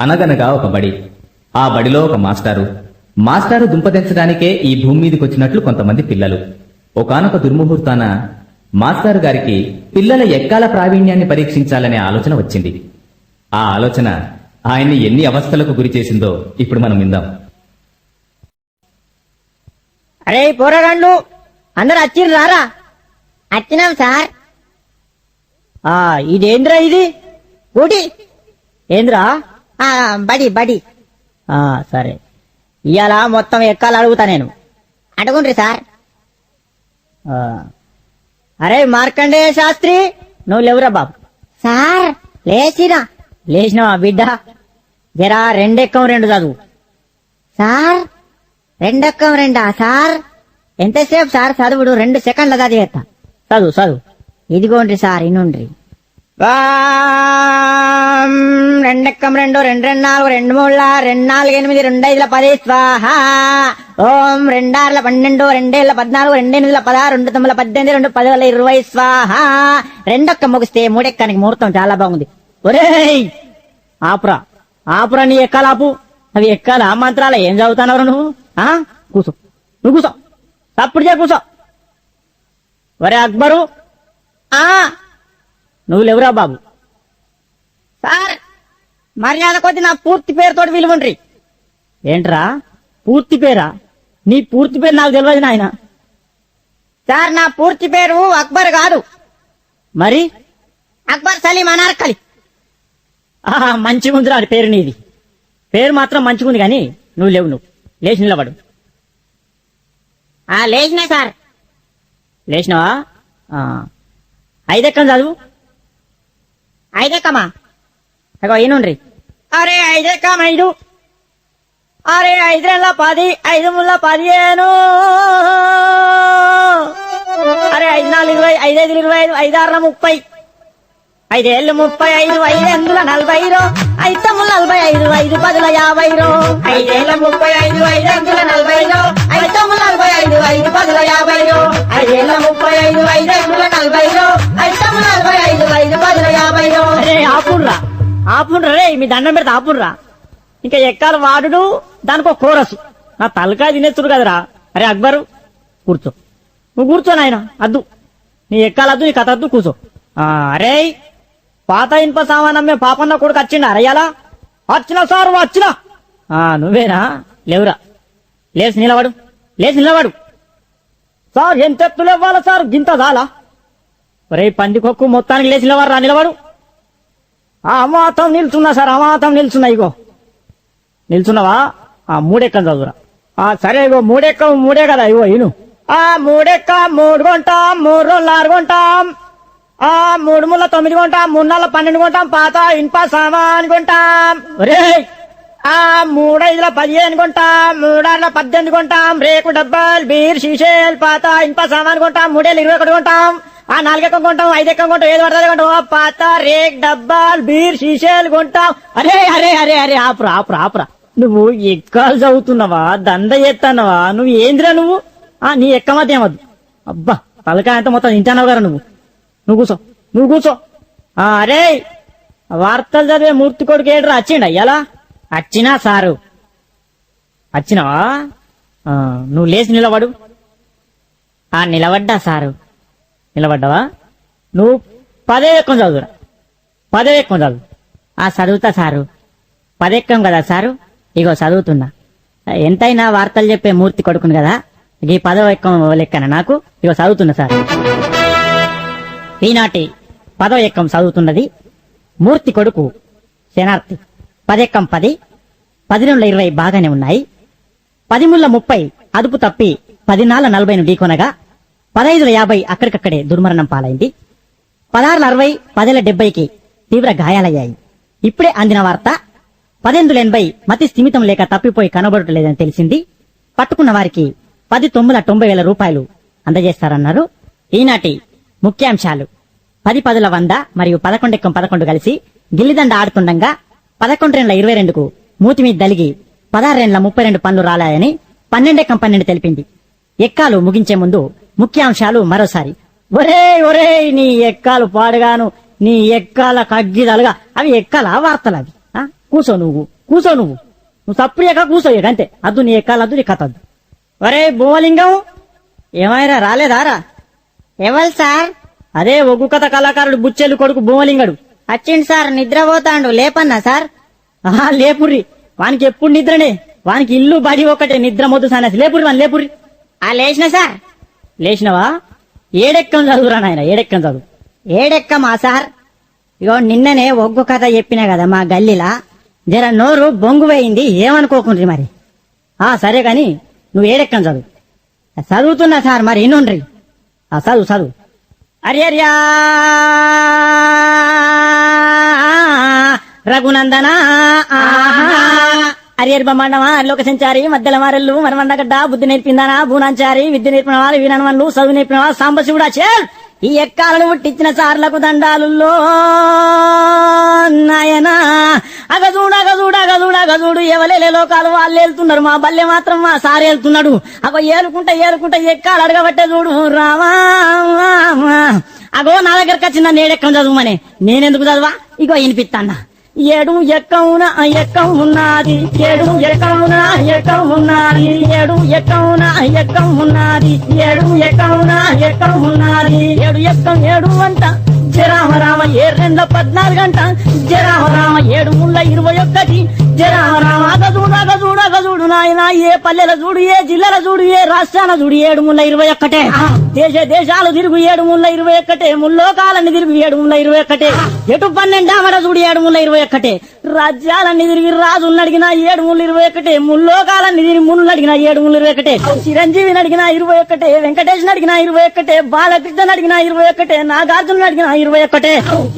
అనగనగా ఒక బడి. ఆ బడిలో ఒక మాస్టారు. మాస్టారు దుంపదించడానికే ఈ భూమి మీదకొచ్చినట్లు కొంతమంది పిల్లలు. ఒకానొక దుర్ముహూర్తాన మాస్టారు గారికి పిల్లల ఎక్కాల ప్రావీణ్యాన్ని పరీక్షించాలనే ఆలోచన వచ్చింది. ఆ ఆలోచన ఆయన్ని ఎన్ని అవస్థలకు గురి చేసిందో ఇప్పుడు మనం విందాం. అరే పోరగాండ్లు అందరు వచ్చిర్రు రారా? అచ్చినాం సార్. ఆ ఇదేంద్రా ఇది? ఊటి? ఏంద్రా? బడి బడి. ఆ సరే. ఇవాళ మొత్తం ఎక్కాలి అడుగుతా నేను. అడుగుండ్రి సార్. ఆ. అరే మార్కండేయ శాస్త్రి నువ్వు లేవురా బాబు. సార్ లేచిరా లేచినావా బిడ్డ? జరా రెండెక్కం రెండు చదువు. సార్ రెండొక్కం రెండా సార్? ఎంతసేపు సార్ చదువుడు? రెండు సెకండ్ల చదివేస్తా చదువు చదువు. ఇదిగోండ్రి సార్ ఇనుండ్రి. రెండెక్కం రెండు రెండు రెండు నాలుగు రెండు మూడుల రెండు నాలుగు ఎనిమిది రెండు ఐదుల పది స్వాహా. ఓం. రెండార్ల పన్నెండు రెండేళ్ళ పద్నాలుగు రెండెనిమిదిల పదహారు రెండు తొమ్మిది పద్దెనిమిది రెండు పదివేల ఇరవై స్వాహా. రెండొక్క ముగిస్తే మూడెక్కానికి ముహూర్తం చాలా బాగుంది. ఒరేయ్! ఆపురా. ఆపురా నీ ఎక్కాలాపు. అవి ఎక్కాల? మంత్రాల ఏం చదువుతున్నావు నువ్వు? ఆ? కూసో. నువ్వు కూసో. తప్పుడు చే కూసో. ఒరే అక్బరు. ఆ! నువ్వు లేవురా బాబు? సార్ మర్యాద కొద్ది నా పూర్తి పేరుతోటి విలువండ్రి ఏంట్రా? పూర్తి పేరా? నీ పూర్తి పేరు నాకు తెలియదు నాయన. సార్ నా పూర్తి పేరు అక్బర్ కాదు. మరి? అక్బర్ సలీం అనార్కలి. ఆహా మంచిగా ఉందిరా అది పేరు నీది. పేరు మాత్రం మంచిగా ఉంది కానీ నువ్వు లేవు నువ్వు. లేచి నిలబడు. ఆ లేచినా సార్. లేచినావా? ఆ. ఐదెక్కం చదువు? ఐదెక్కమా అగో ఈనుండ్రి అరే ఐదెక్కం ఐదు అరే ఐదు నెలల పది ఐదు ముళ్ళ పదిహేను అరే ఐదు నాలుగు ఇరవై ఐదు ఇరవై ఐదు ఐదారుల ముప్పై ఐదేళ్ళు ముప్పై ఐదు ఐదెందుల నలభై రో ఐదు నలభై ఐదు ఐదు పదుల యాభై రో ఐదేళ్ళ ముప్పై ఐదు ఐదెందుల నలభై రో ఐదు నలభై ఐదు ఐదు పదుల యాభై ఆపుండ్రా రే మీ దండం పెడితే ఆపుండ్రా. ఇంకా ఎక్కాల వాడుడు దానికి ఒక కోరసు. నా తలకాయ తినేస్తుడు కదరా. అరే అక్బరు కూర్చో. నువ్వు కూర్చో నాయన అద్దు. నీ ఎక్కాలద్దు నీ కథ అద్దు కూర్చో. అరే పాత ఇనుప సామానమ్మే పాపన్న కొడుకు వచ్చిండా? అరయ్యాలా వచ్చినా సారు వచ్చినా. ఆ నువ్వేనా? లేవురా. లేచి నిలబడు. లేచి నిలబడు. సార్ ఎంత ఎత్తులు ఇవ్వాలా సార్? గింత దాలా ఒరే పందికొక్కు మొత్తానికి లేచి నిలబడరా నిలబడు. అమాతం నిల్చున్నా సార్ అమాతం నిల్చున్నా ఇగో. నిల్చున్నావా? ఆ మూడెక్కం చదువురా. ఆ సరే ఇగో మూడెక్క మూడే కదా ఇగో ఇను. ఆ మూడెక్క మూడు కొంటాం మూడు రోజులు ఆరు కొంటాం. ఆ మూడు ముళ్ళ తొమ్మిది కొంటాం మూడు నెలల పన్నెండు కొంటాం పాత ఇనుప సామాన్ కొంటాం. రే ఆ మూడైదుల పదిహేను కొంటాం మూడార్ల పద్దెనిమిది కొంటాం రేకు డబ్బాలు బీర్ షీషేలు పాత ఇనుప సామాన్ కొంటాం మూడేళ్ళు ఇరవై ఒకటి కొంటాం. ఆ నాలుగెక్కం కొంటాం ఐదెక్కం కొంటాం ఏది పడుతుంది కొంటాం. ఆ పాత రేక్ డబ్బాలు బీర్ షీషేలు కొంటాం. అరే అరే అరే అరే ఆపురా ఆపురా ఆపురా. నువ్వు ఎక్కాలు చదువుతున్నావా? దంద చేస్తానవా నువ్వు ఏందిరా నువ్వు? ఆ నీ ఎక్క మధ్య ఏమద్దు అబ్బా తలకాయ అంతా మొత్తం తింటానవు కదా నువ్వు. నువ్వు కూర్చో నువ్వు కూర్చో. ఆ, అరే వార్తలు చదివే మూర్తి కొడుకు ఏడ్రా? వచ్చిండ ఎలా? వచ్చినా సారు. వచ్చినావా నువ్వు లేచి నిలబడు. ఆ నిలబడ్డా సారు. నిలబడ్డావా? నువ్వు పదే ఎక్కం చదువురా. పదే ఎక్కం చదువు. ఆ చదువుతా సారు. పదెక్కం కదా సారు? ఇగో చదువుతున్నా. ఎంతైనా వార్తలు చెప్పే మూర్తి కొడుకును కదా? ఈ పదవ ఎక్కం లెక్కన నాకు? ఇగో చదువుతున్నా సార్. ఈనాటి పదవ ఎక్కం చదువుతున్నది మూర్తి కొడుకు శనార్థి. పదెక్కం పది పది ఇరవై బాగానే ఉన్నాయి. పదిముళ్ళ ముప్పై అదుపు తప్పి పదినాళ్ళ నలభైను ఢీకొనగా పదైదుల యాభై అక్కడికక్కడే దుర్మరణం పాలైంది. పదహారుల అరవై పదేల డెబ్బైకి తీవ్ర గాయాలయ్యాయి. ఇప్పుడే అందిన వార్త పదెందుల ఎనభై మతి స్థిమితం లేక తప్పిపోయి కనబడటలేదని తెలిసింది. పట్టుకున్న వారికి పది తొమ్మిది తొంభై వేల రూపాయలు అందజేస్తారన్నారు. ఈనాటి ముఖ్యాంశాలు. పది పదుల వంద మరియు పదకొండెక్కం పదకొండు కలిసి గిల్లిదండ ఆడుతుండగా పదకొండు రెండ్ల ఇరవై రెండుకు మూతి మీద దలిగి రెండ్ల ముప్పై రెండు పనులు రాలాయని పన్నెండెక్కం పన్నెండు తెలిపింది. ఎక్కాలు ముగించే ముందు ముఖ్యాంశాలు మరోసారి. ఒరే ఒరే నీ ఎక్కాలు పాడుగాను నీ ఎక్కాల కగ్గిదలుగా. అవి ఎక్కాల వార్తలు అవి ఆ? కూసో నువ్వు కూసో నువ్వు. నువ్వు సప్రియక కూసో అంతే. అద్దు నీ ఎక్కాలద్దు నీ కథద్దు ఒరే భూమలింగం ఏమైనా రాలేదారా ఎవరు సార్? అదే ఒగ్గు కథ కళాకారుడు బుచ్చెలు కొడుకు భూమలింగడు వచ్చిండు సార్ నిద్రపోతాండు. లేపన్నా సార్? ఆహా లేపుర్రి. వానికి ఎప్పుడు నిద్రనే? వానికి ఇల్లు బడి ఒకటే నిద్ర మొద్దు సానసి లేపుర్రి వాని లేపుర్రి. ఆ లేచిన సార్? లేచినవా? ఏడెక్కం చదువురా నాయన ఏడెక్కం చదువు. ఏడెక్కమా సార్? ఇగో నిన్ననే ఒగ్గు కథ చెప్పినా కదా మా గల్లీలా. జర నోరు బొంగు పోయింది ఏమనుకోకుండ్రి మరి? ఆ సరే కాని నువ్వు ఏడెక్కం చదువు. చదువుతున్నా సార్ మరి ఇన్నుండ్రి ఆ చదువు చదువు. అరియర్యా రఘునందనా ఆహా! అరియర్ బ్రహ్మాండమా? లోక సంచారి మధ్యల మారెల్లు మనమండగడ్డ బుద్ధి నేర్పిందానా? భూనాంచారి విద్య నేర్పిన వారు వీరనవన్లు చదువు నేర్పిన వారు సాంబశివుడా చేల్ ఈ ఎక్కాలను పుట్టించిన సార్లకు దండాలుల్లో నాయనా! అగజూడు అగజూడు అగజూడు అగజూడు ఎవలేలే లోకాలు వాళ్ళు వెళ్తున్నారు మా బల్లె మాత్రం మా సార్ వెళ్తున్నాడు అగో ఏలుకుంటా ఏలుకుంటా ఎక్కాలు అడగబట్టే చూడు రామా అగో నా దగ్గరకు వచ్చిన నేడెక్కం చదువుమని. నేనెందుకు చదువా? ఇగో వినిపిస్తాన్నా ఏడు ఎక్కవున ఎక్కం ఉన్నది ఏడు ఎక్కవున ఎక్కం ఉన్నది ఏడు ఎక్కవున ఎక్కం ఉన్నది ఏడు ఎక్కవున ఎక్కం ఉన్నది ఏడు ఎక్కం ఏడు అంట జరామ రామ ఏ రెండ పద్నాలుగు గంట? జరామ రామ ఏడు ముళ్ళ ఇరవై ఒక్కటి. జరామ రామ అగజూడు అగజూడు అగజూడు నాయన ఏ పల్లెల చూడు ఏ జిల్లాల చూడు ఏ రాష్ట్రాల చూడు ఏడు ముళ్ళ ఇరవై ఒక్కటే. దేశ దేశాలు తిరుగు ఏడు ముళ్ళ ఇరవై ఒక్కటే. ముల్లోకాలన్నీ తిరుగు ఏడు ముళ్ళ ఇరవై ఒక్కటే. ఎటు పన్నెండామడ చూడు ఏడు ముళ్ళ ఇరవై ఒక్కటే. రాజ్యాలన్నీ తిరిగి రాజుని అడిగిన ఏడు ముళ్ళు ఇరవై ఒకటే. ముల్లోకాలన్నీ తిరిగి ముళ్ళు అడిగిన ఏడు ముళ్ళు ఇరవై ఒకటే. చిరంజీవిని అడిగిన ఇరవై ఒకటే. వెంకటేష్ని అడిగిన ఇరవై ఒకటే. బాలకృష్ణ అడిగిన ఇరవై ఒకటే. నాగార్జున అడిగిన ఇరవై ఒకటే.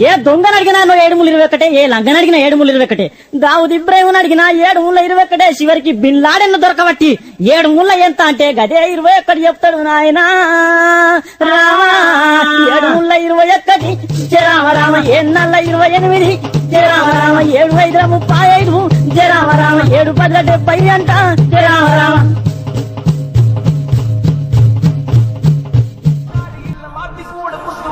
ఏ దొంగను అడిగినా నువ్వు ఏడు ముళ్ళు ఇరవై ఒకటే. ఏ లంగన అడిగిన ఏడు ముళ్ళు ఇరవై ఒకటే. దావుద్ ఇబ్రాహిం అడిగిన ఏడు ముళ్ళ ఇరవై ఒకటే. చివరికి బిన్ లాడెన్ దొరకబట్టి ఏడు ముళ్ళ ఎంత అంటే గదే ఇరవై ఒకటి చెప్తాడు నాయనా. రామ ఏడు ముళ్ళ ఇరవై ఒకటి రామ రామ ఎన్నల్ల ఇరవై ఎనిమిది. జరామరామ ఏడు ఐదుల ముప్పై ఐదు. జరామరామ ఏడు పదుల డెబ్బై అంట. జరామరామ రామ Mati kuda kustu